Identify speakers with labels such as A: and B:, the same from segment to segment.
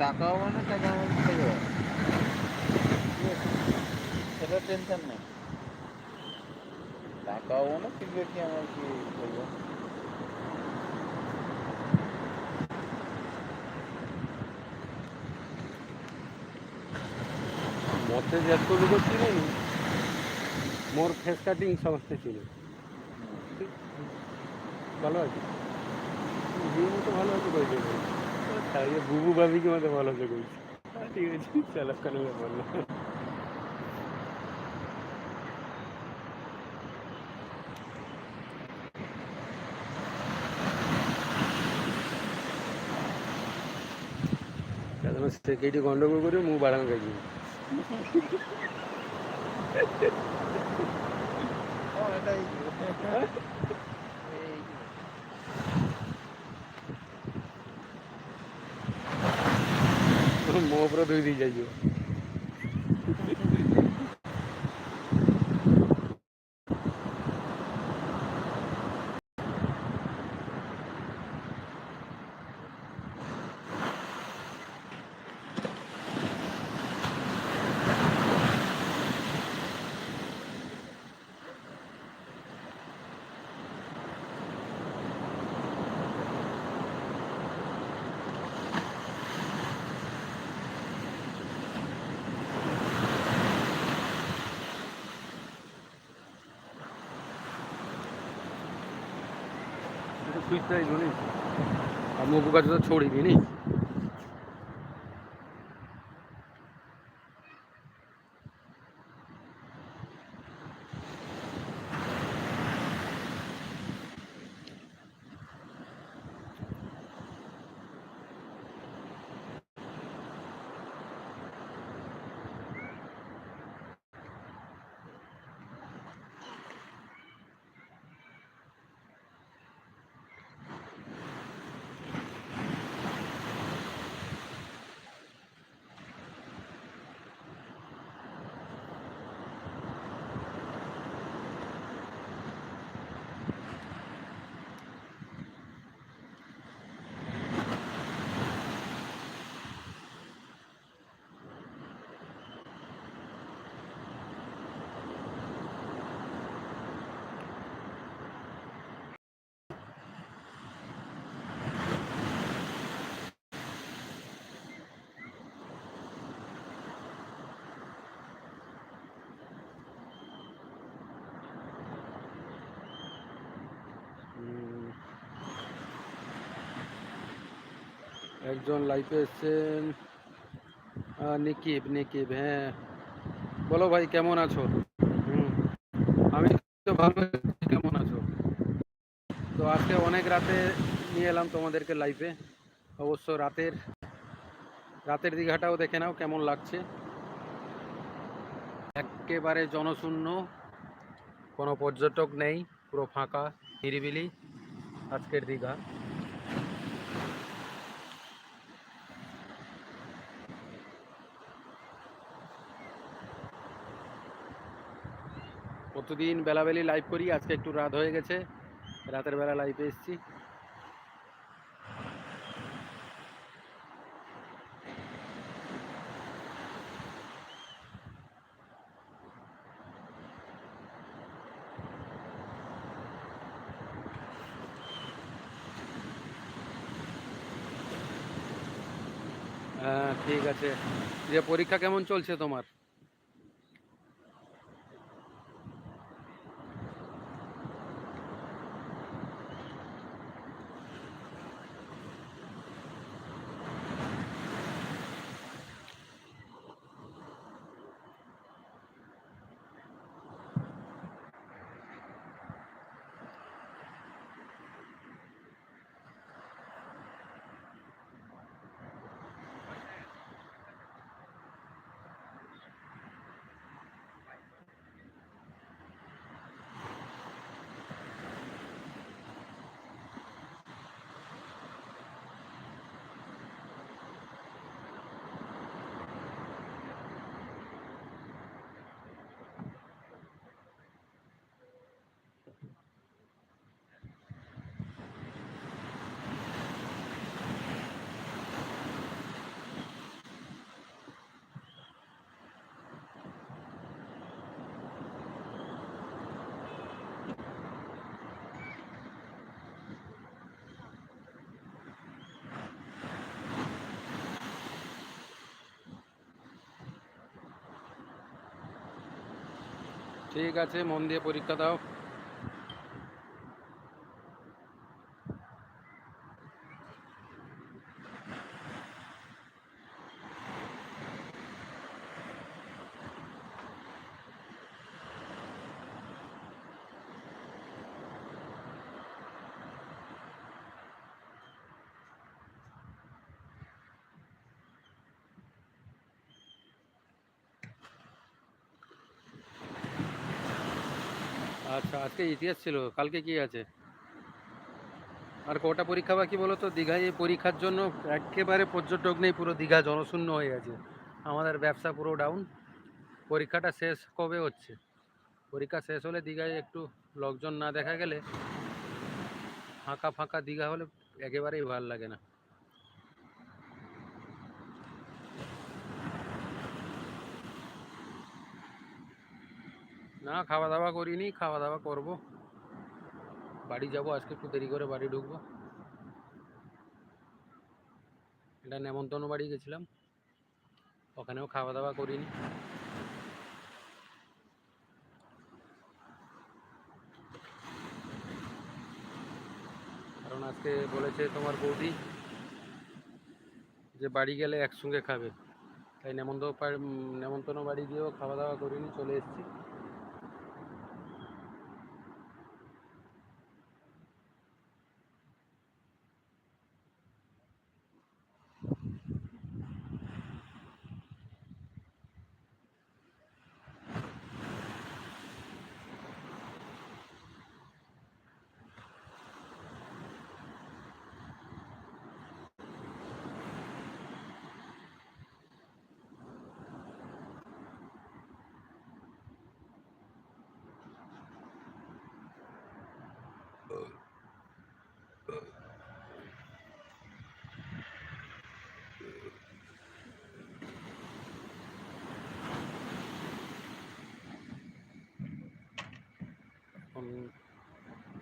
A: টাকা হবে না টাকা আমার থেকে হবে। ঠিক আছে? সেটা টেনশন নেই টাকা হবো না ঠিক আছে আমার কি করবো
B: ମୋତେ ଯେତେ ଲୋକ ଚିହ୍ନିନି ମୋର ଫେସ୍ କାଟିଂ ସମସ୍ତେ চিনি ভালো আছে বিয়ে মতো ভালো আছে কইছে হ্যাঁ, তাহলে বুবু ভাবিকে মতো ফলো করছি হ্যাঁ, ঠিক আছে চলো কেন বলল কেটি গন্ডগোল করে মু বাড়ান
A: গেছি। Oh. મોપરો
B: ધોઈ થઈ જાય સુઈ જ નહીં જોની અમુક વખત તો છોડી દે નહીં একজন লাইফে এসছেন নিকিব নিকিব হ্যাঁ। বলো ভাই, কেমন আছো? আমি তো ভালো কেমন আছো? তো আজকে অনেক রাতে নিয়ে এলাম তোমাদেরকে লাইফে। অবশ্য রাতের রাতের দীঘাটাও দেখে নাও কেমন লাগছে। একেবারে জনশূন্য, কোনো পর্যটক নেই, পুরো ফাঁকা, নিরিবিলি আজকের দীঘা। প্রতিদিন বেলাবেলি লাইভ করি? আজকে একটু রাত হয়ে গেছে। রাতের বেলা লাইভে এসেছি। হ্যাঁ ঠিক আছে। যে পরীক্ষা কেমন চলছে তোমার? ঠিক আছে মন দিয়ে পরীক্ষা দাও। আচ্ছা আজকে ইতিহাস ছিল, কালকে কি আছে? আর কটা পরীক্ষা বাকি বলো তো? দীঘায় এই পরীক্ষার জন্য একেবারে পর্যটক নেই, পুরো দীঘা জনশূন্য হয়ে গেছে। আমাদের ব্যবসা পুরো ডাউন পরীক্ষাটা শেষ কবে হচ্ছে? পরীক্ষা শেষ হলে দীঘায় একটু লোকজন না দেখা গেলে, ফাঁকা ফাঁকা দীঘা হলে একেবারেই ভালো লাগে না। না খাওয়া দাওয়া করিনি খাওয়া দাওয়া করব। বাড়ি যাব, আজকে একটু দেরি করে বাড়ি ঢুকবো। এটা নেমন্তন্ন বাড়ি গেছিলাম। ওখানেও খাওয়া দাওয়া করিনি। কারণ আজকে বলেছে তোমার বৌদি যে বাড়ি গেলে একসঙ্গে খাবে। তাই নেমন্ত নেমন্তন্ন বাড়ি গিয়েও খাওয়া দাওয়া করিনি, চলে এসেছি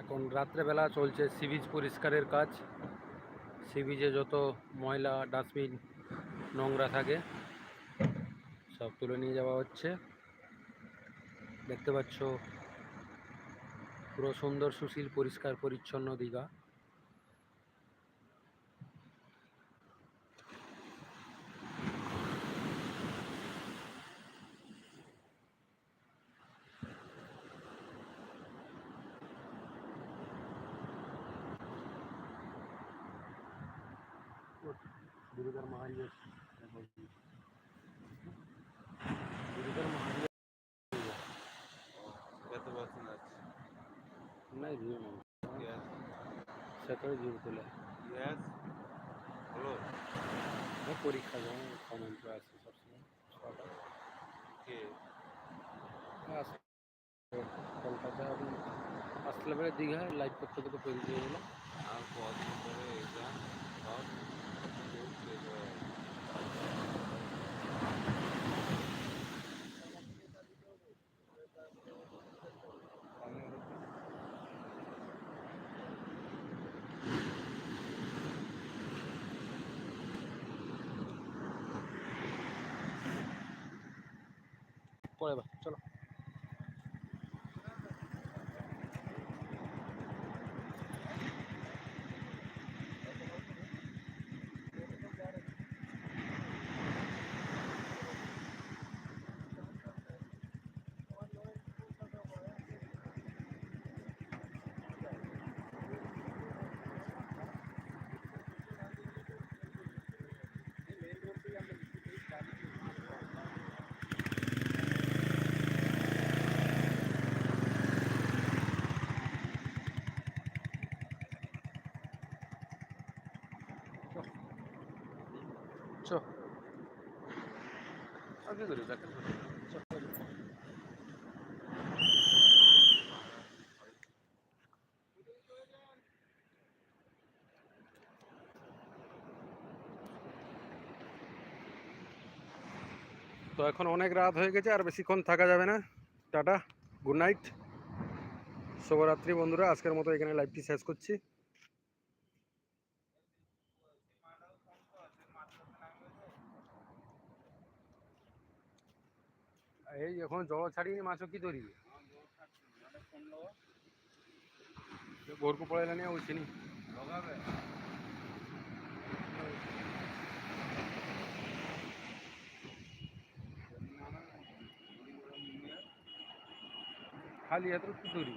B: এখন এখন রাত্রেবেলা চলছে সিবিজ পরিষ্কারের কাজ। সিবিজে যত ময়লা, ডাস্টবিন, নোংরা থাকে, সব তুলে নিয়ে যাওয়া হচ্ছে। দেখতে পাচ্ছ, পুরো সুন্দর সুশীল, পরিষ্কার, পরিচ্ছন্ন দীঘা।
A: গুরুদার মহারিবেশ আছে।
B: নাই তোলে। হ্যাঁ, পরীক্ষা যাও কমেন্ট আছে কলকাতা আসলে দীঘা লাইভ করতে করতে পরিচয় হলো
A: আর কদিন পরে এক্সাম
B: পরে বা চলো দেখেন তো এখন অনেক রাত হয়ে গেছে, আর বেশিক্ষণ থাকা যাবে না। Tata, good night. শুভরাত্রি বন্ধুরা, আজকের মতো এখানে লাইভটি শেষ করছি। এই এখন জল ছাড়িয়ে মাছ কি
C: ধরি ঘরকু পড়াইলানি
B: হচ্ছে
C: নি খালি এত কি
B: ধরি